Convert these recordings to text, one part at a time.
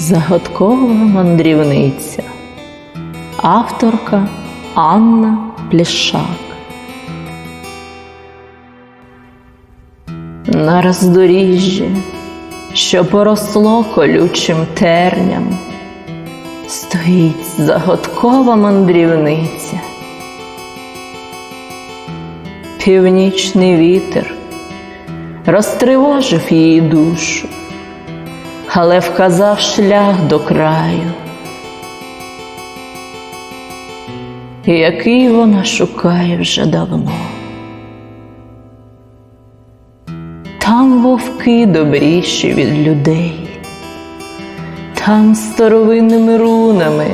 Загадкова мандрівниця. Авторка Анна Пляшак. На роздоріжжі, що поросло колючим терням, стоїть загадкова мандрівниця. Північний вітер розтривожив її душу, але вказав шлях до краю, який вона шукає вже давно. Там вовки добріші від людей, там старовинними рунами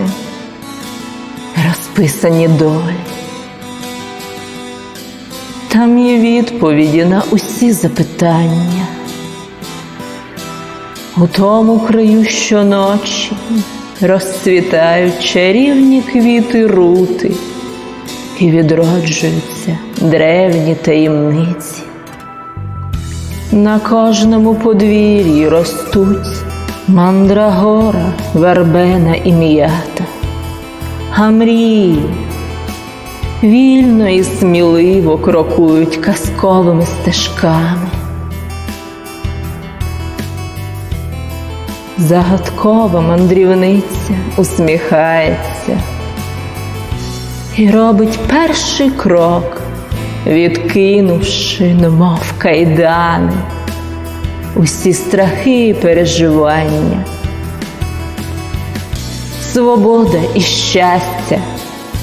розписані долі. Там є відповіді на усі запитання. У тому краю щоночі розцвітають чарівні квіти рути і відроджуються древні таємниці. На кожному подвір'ї ростуть мандрагора, вербена і м'ята, а мрії вільно і сміливо крокують казковими стежками. Загадкова мандрівниця усміхається і робить перший крок, відкинувши, немов кайдани, усі страхи і переживання. Свобода і щастя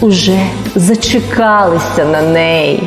уже зачекалися на неї.